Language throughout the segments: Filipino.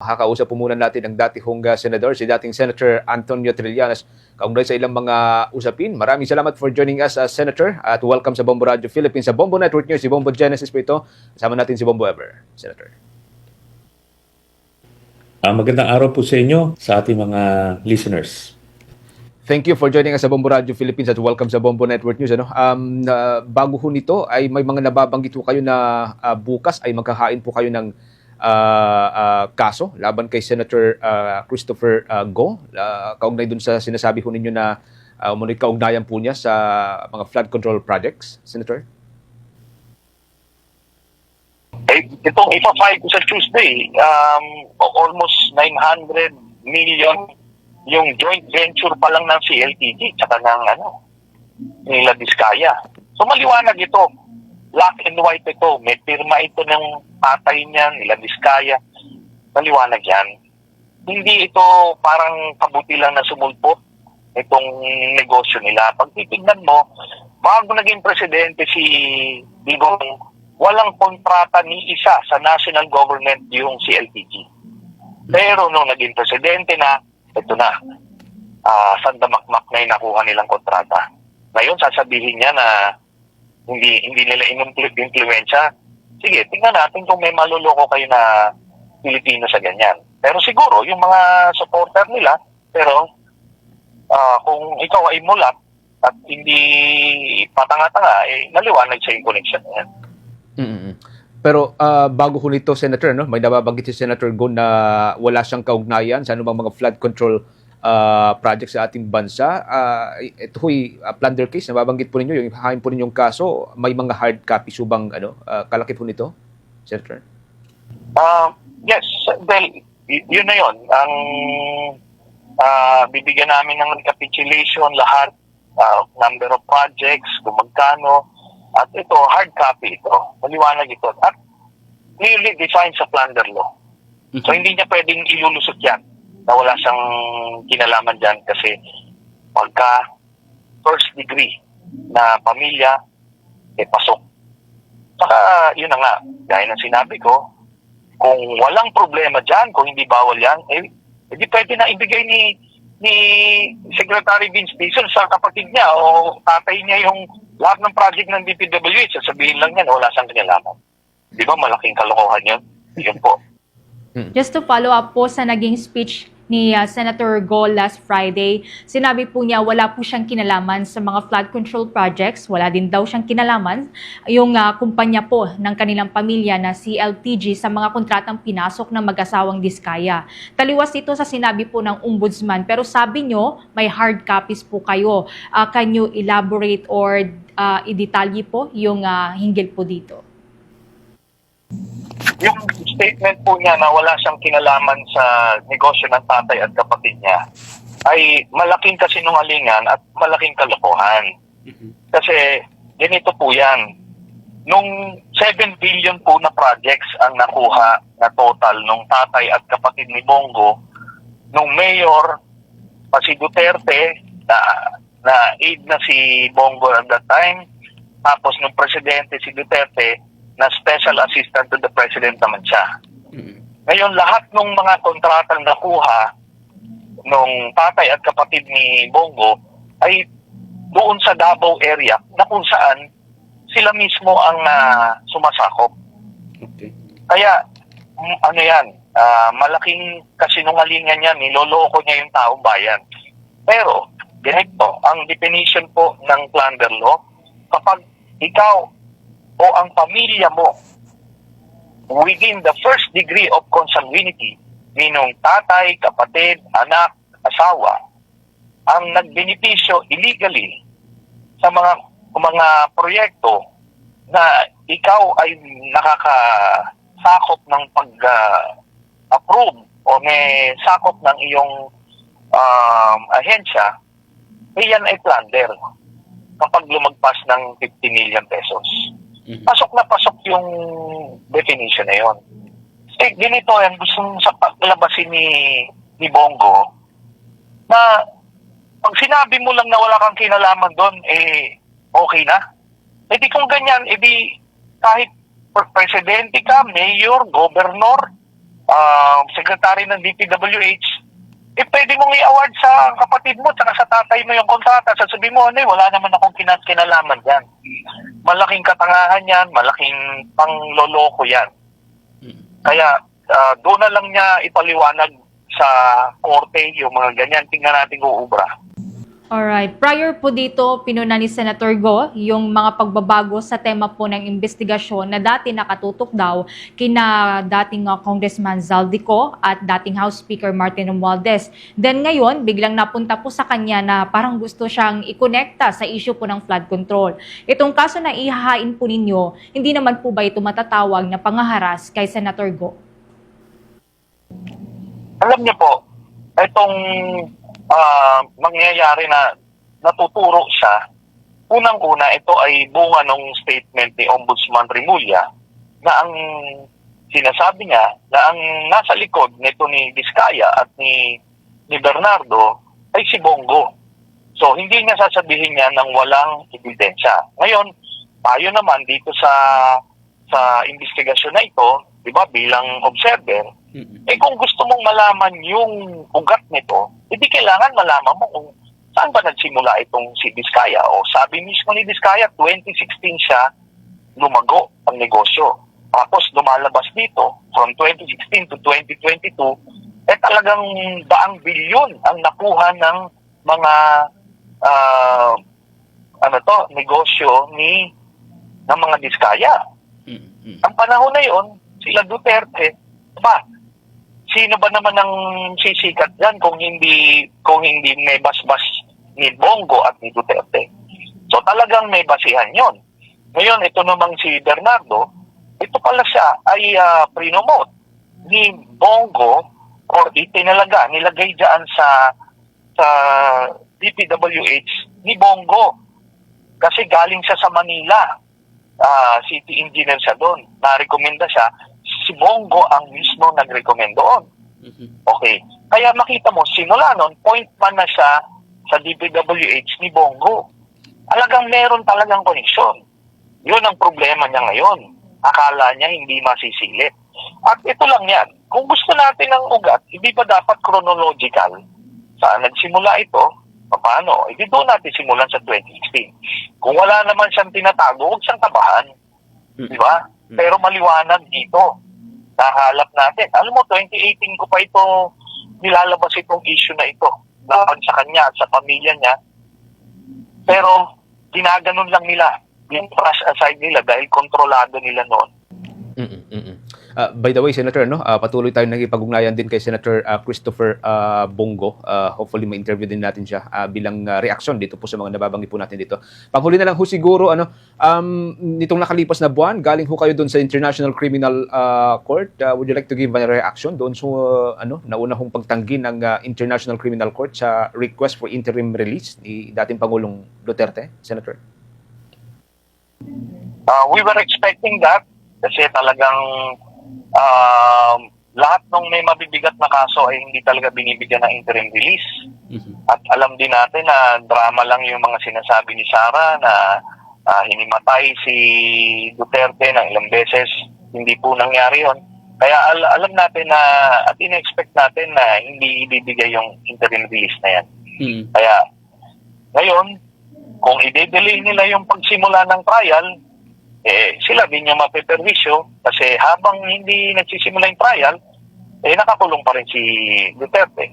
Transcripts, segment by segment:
Makakausap po muna natin ang dati hong uh, senador, si dating Senator Antonio Trillanes, kaugnay sa ilang mga usapin. Maraming salamat for joining us, uh, Senator, at welcome sa Bombo Radio Philippines, sa Bombo Network News, si Bombo Genesis po ito. Kasama natin si Bombo Ever, Senator. Ah, magandang araw po sa inyo, sa ating mga listeners. Thank you for joining us sa Bombo Radio Philippines at welcome sa Bombo Network News. Ano? Um, na bago ho nito ay may mga nababanggit po kayo na ah, bukas ay magkakain po kayo ng ah, ah, kaso laban kay Senator ah, Christopher ah, Go. Uh, kaugnay dun sa sinasabi ho ninyo na uh, umunod kaugnayan po niya sa mga flood control projects, Senator? Eh, itong ipa-file ko sa Tuesday, um, almost 900 million yung joint venture pa lang ng CLTG tsaka ng ano, nila Diskaya. So maliwanag ito. Black and white ito. May pirma ito ng patay niya, nila Diskaya. Maliwanag yan. Hindi ito parang kabuti lang na sumulpot itong negosyo nila. Pag titignan mo, bago naging presidente si Digong, walang kontrata ni isa sa national government yung CLTG. Pero nung naging presidente na, ito na, ah sandamakmak na nakuha nilang kontrata. Ngayon, sasabihin niya na hindi hindi nila inimpluensya. Sige, tingnan natin kung may maluloko kayo na Pilipino sa ganyan. Pero siguro, yung mga supporter nila, pero ah, kung ikaw ay mulat at hindi patanga-tanga, eh, naliwanag sa yung connection na yan. mm Pero ah, bago ho nito, Senator, no, may nababanggit si Senator Go na wala siyang kaugnayan sa anumang mga flood control ah, projects sa ating bansa. Ah, ito ho'y ah, plunder case, nababanggit po ninyo, yung hahain po ninyong kaso, may mga hard copy subang ano, ah, kalakip po nito, Senator? Um, yes, well, yun na yun. Ang ah, bibigyan namin ng recapitulation lahat, ah, number of projects, kung magkano, at ito, hard copy ito. Maliwanag ito. At clearly defined sa plunder law. So hindi niya pwedeng ilulusot yan na wala siyang kinalaman dyan kasi pagka first degree na pamilya, eh pasok. Saka yun na nga, gaya ng sinabi ko, kung walang problema dyan, kung hindi bawal yan, eh, hindi pwede na ibigay ni ni Secretary Vince Dizon sa kapatid niya o tatay niya yung lahat ng project ng DPWH. Sasabihin lang yan, wala siyang kinalaman. Di ba malaking kalokohan yun? Yun po. Just to follow up po sa naging speech ni uh, Senator Go last Friday, sinabi po niya wala po siyang kinalaman sa mga flood control projects, wala din daw siyang kinalaman yung uh, kumpanya po ng kanilang pamilya na CLTG sa mga kontratang pinasok ng mag-asawang Diskaya. Taliwas ito sa sinabi po ng ombudsman pero sabi nyo may hard copies po kayo. Uh, can you elaborate or uh, i-detalye po yung uh, hinggil po dito? Yung statement po niya na wala siyang kinalaman sa negosyo ng tatay at kapatid niya ay malaking kasinungalingan at malaking kalokohan. Kasi ganito po yan. Nung 7 billion po na projects ang nakuha na total nung tatay at kapatid ni Bongo, nung mayor pa si Duterte na, na aid na si Bongo at that time, tapos nung presidente si Duterte na special assistant to the president naman siya. Ngayon, lahat ng mga kontratang nakuha nung tatay at kapatid ni Bongo ay doon sa Davao area na kung saan sila mismo ang ah, sumasakop. Okay. Kaya, mm, ano yan, ah, malaking kasinungalingan yan, niloloko niya yung taong bayan. Pero, ganito, ang definition po ng plunder law, kapag ikaw o ang pamilya mo within the first degree of consanguinity, minong tatay, kapatid, anak, asawa, ang nagbenepisyo illegally sa mga mga proyekto na ikaw ay nakakasakop ng pag-approve o may sakop ng iyong um, ahensya, eh ay plunder kapag lumagpas ng 50 million pesos. Pasok na pasok yung definition na yon. Eh, ganito yan, gusto sa paglabasin ni, ni Bongo, na pag sinabi mo lang na wala kang kinalaman doon, eh, okay na. Eh di kung ganyan, eh di kahit pre- presidente ka, mayor, governor, ah, secretary ng DPWH, eh pwede mong i-award sa kapatid mo tsaka sa tatay mo yung kontrata. Sasabihin mo, ano wala naman akong kinas kinalaman yan. Malaking katangahan yan, malaking pangloloko yan. Kaya ah, doon na lang niya ipaliwanag sa korte yung mga ganyan. Tingnan natin kung ubra. Alright. Prior po dito, pinuna ni Senator Go yung mga pagbabago sa tema po ng investigasyon na dati nakatutok daw kina dating uh, Congressman Zaldico at dating House Speaker Martin Romualdez. Then ngayon, biglang napunta po sa kanya na parang gusto siyang ikonekta sa issue po ng flood control. Itong kaso na ihahain po ninyo, hindi naman po ba ito matatawag na pangaharas kay Senator Go? alam niyo po, itong ah, mangyayari na natuturo siya, unang-una ito ay bunga ng statement ni Ombudsman Rimulya na ang sinasabi niya na ang nasa likod nito ni Diskaya at ni, ni Bernardo ay si Bongo. So, hindi niya sasabihin niya ng walang ebidensya. Ngayon, tayo naman dito sa sa investigasyon na ito, di ba, bilang observer, eh kung gusto mong malaman yung ugat nito, hindi kailangan malaman mo kung saan ba nagsimula itong si Diskaya. O sabi mismo ni Diskaya, 2016 siya lumago ang negosyo. Tapos lumalabas dito, from 2016 to 2022, eh talagang daang bilyon ang nakuha ng mga ah, ano to, negosyo ni ng mga Diskaya. Ang panahon na yon, sila Duterte, ba, sino ba naman ang sisikat dyan kung hindi kung hindi may basbas ni Bongo at ni Duterte? So talagang may basihan yon. Ngayon, ito namang si Bernardo, ito pala siya ay uh, prinomote ni Bongo or itinalaga, nilagay dyan sa sa DPWH ni Bongo. Kasi galing siya sa Manila ah, city engineer siya doon. Na-recommenda siya, si Bongo ang mismo nag-recommend doon. Okay. Kaya makita mo, simula noon, point man na siya sa DPWH ni Bongo. Alagang meron talagang koneksyon. Yun ang problema niya ngayon. Akala niya hindi masisilip. At ito lang yan. Kung gusto natin ng ugat, hindi ba dapat chronological? Saan nagsimula ito? Paano? Hindi doon natin simulan sa 2016. Kung wala naman siyang tinatago, huwag siyang tabahan. Di ba? Pero maliwanag dito. Nahalap natin. Alam mo, 2018 ko pa ito nilalabas itong issue na ito. Laban sa kanya at sa pamilya niya. Pero ginaganon lang nila. Yung brush aside nila dahil kontrolado nila noon. Mm-mm, mm-mm. Ah, by the way, Senator, no, ah, patuloy tayong nagipag-ugnayan din kay Senator ah, Christopher ah, Bongo. Ah, hopefully ma-interview din natin siya ah, bilang ah, reaksyon dito po sa mga nababanggit po natin dito. Panghuli na lang ho siguro, ano, um, nitong nakalipas na buwan, galing ho kayo doon sa International Criminal ah, Court. Ah, would you like to give a reaction doon sa ah, ano, nauna hong pagtanggi ng ah, International Criminal Court sa request for interim release ni dating Pangulong Duterte, Senator? Uh, we were expecting that kasi talagang um, lahat ng may mabibigat na kaso ay hindi talaga binibigyan ng interim release. At alam din natin na drama lang yung mga sinasabi ni Sara na ah, hinimatay si Duterte ng ilang beses. Hindi po nangyari yon. Kaya al- alam natin na at in-expect natin na hindi ibibigay yung interim release na yan. Kaya ngayon, kung i-delay nila yung pagsimula ng trial, eh, sila din yung mapiperwisyo kasi habang hindi nagsisimula yung trial, eh, nakakulong pa rin si Duterte.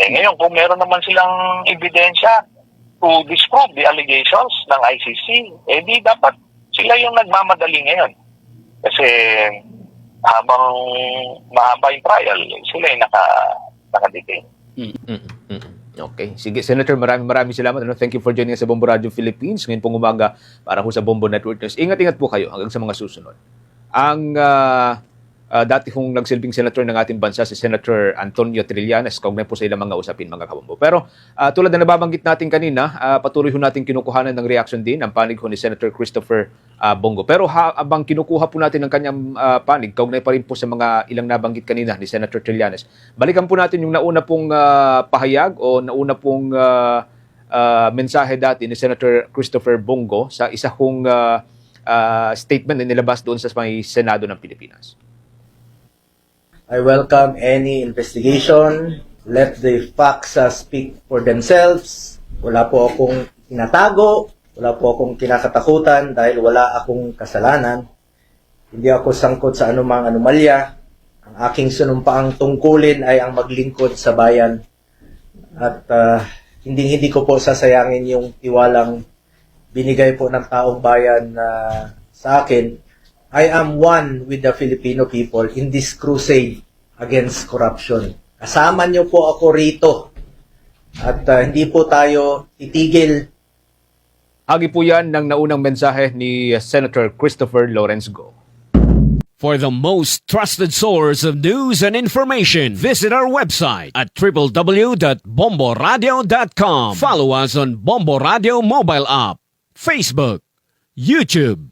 Eh, ngayon, kung meron naman silang ebidensya to disprove the allegations ng ICC, eh, di dapat sila yung nagmamadali ngayon. Kasi habang mahaba yung trial, eh, sila yung naka, naka-detain. Okay. Sige, Senator, maraming maraming salamat. Ano? Thank you for joining us sa Bombo Radio Philippines. Ngayon pong umaga para ho sa Bombo Network News. Ingat-ingat po kayo hanggang sa mga susunod. Ang ah, ah, dati hong nagsilbing senator ng ating bansa, si Senator Antonio Trillanes, kaugnay po sa ilang mga usapin, mga kabombo. Pero ah, tulad na nababanggit natin kanina, ah, patuloy ho natin kinukuhanan ng reaction din ang panig ho ni Senator Christopher ah, Bongo. Pero ha, abang kinukuha po natin ang kanyang ah, panig, kaugnay pa rin po sa mga ilang nabanggit kanina ni Senator Trillanes. Balikan po natin yung nauna pong ah, pahayag o nauna pong ah, ah, mensahe dati ni Senator Christopher Bongo sa isa kong ah, ah, statement na nilabas doon sa may Senado ng Pilipinas. I welcome any investigation. Let the facts uh, speak for themselves. Wala po akong tinatago. Wala po akong kinakatakutan dahil wala akong kasalanan. Hindi ako sangkot sa anumang anomalya. Ang aking sunumpaang tungkulin ay ang maglingkod sa bayan. At uh, hindi hindi ko po sasayangin yung tiwalang binigay po ng taong bayan na sa akin. I am one with the Filipino people in this crusade against corruption. Kasama niyo po ako rito. At uh, hindi po tayo titigil Agi po yan ng naunang mensahe ni Senator Christopher Lawrence Go. For the most trusted source of news and information, visit our website at www.bomboradio.com. Follow us on Bombo Radio mobile app, Facebook, YouTube,